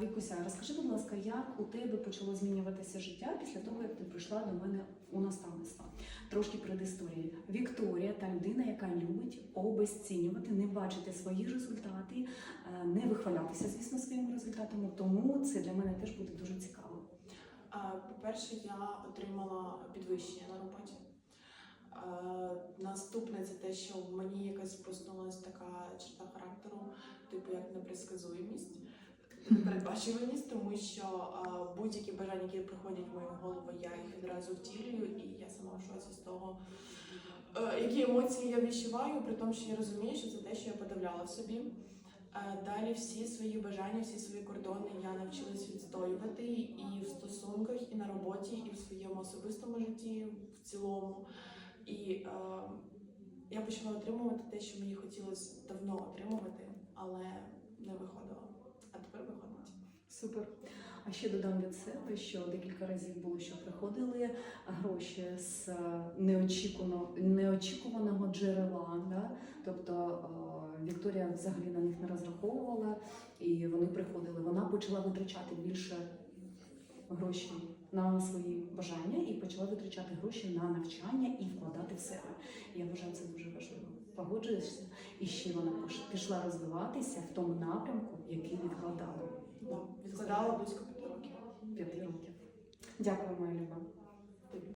Вікуся, розкажи, будь ласка, як у тебе почало змінюватися життя після того, як ти прийшла до мене у наставництво? Трошки предісторії. Вікторія та людина, яка любить обезцінювати, не бачити свої результати, е, не вихвалятися, звісно, своїми результатами. Тому це для мене теж буде дуже цікаво. По-перше, я отримала підвищення на роботі. Наступне це те, що в мені якась проснулася така черта характеру, типу як непредсказуємість, непередбачуваність, тому що будь-які бажання, які приходять в мою голову, я їх відразу втілюю, і я сама в шоці з того, е, які емоції я відчуваю, при тому, що я розумію, що це те, що я подавляла в собі. Е, Далі всі свої бажання, всі свої кордони я навчилась відстоювати і в стосунках, і на роботі, і в своєму особистому житті в цілому. І е, я почала отримувати те, що мені хотілося давно отримувати, але не виходило. Супер. А ще додам від себе, що декілька разів було, що приходили гроші з е, неочікувано, неочікуваного джерела. Да? Тобто е, Вікторія взагалі на них не розраховувала, і вони приходили. Вона почала витрачати більше грошей на свої бажання і почала витрачати гроші на навчання і вкладати в себе. Я вважаю це дуже важливо. Погоджуєшся? І ще вона пішла розвиватися в тому напрямку, який відкладала. Да. Відкладала близько п'яти років. П'яти років. Дякую, моя люба.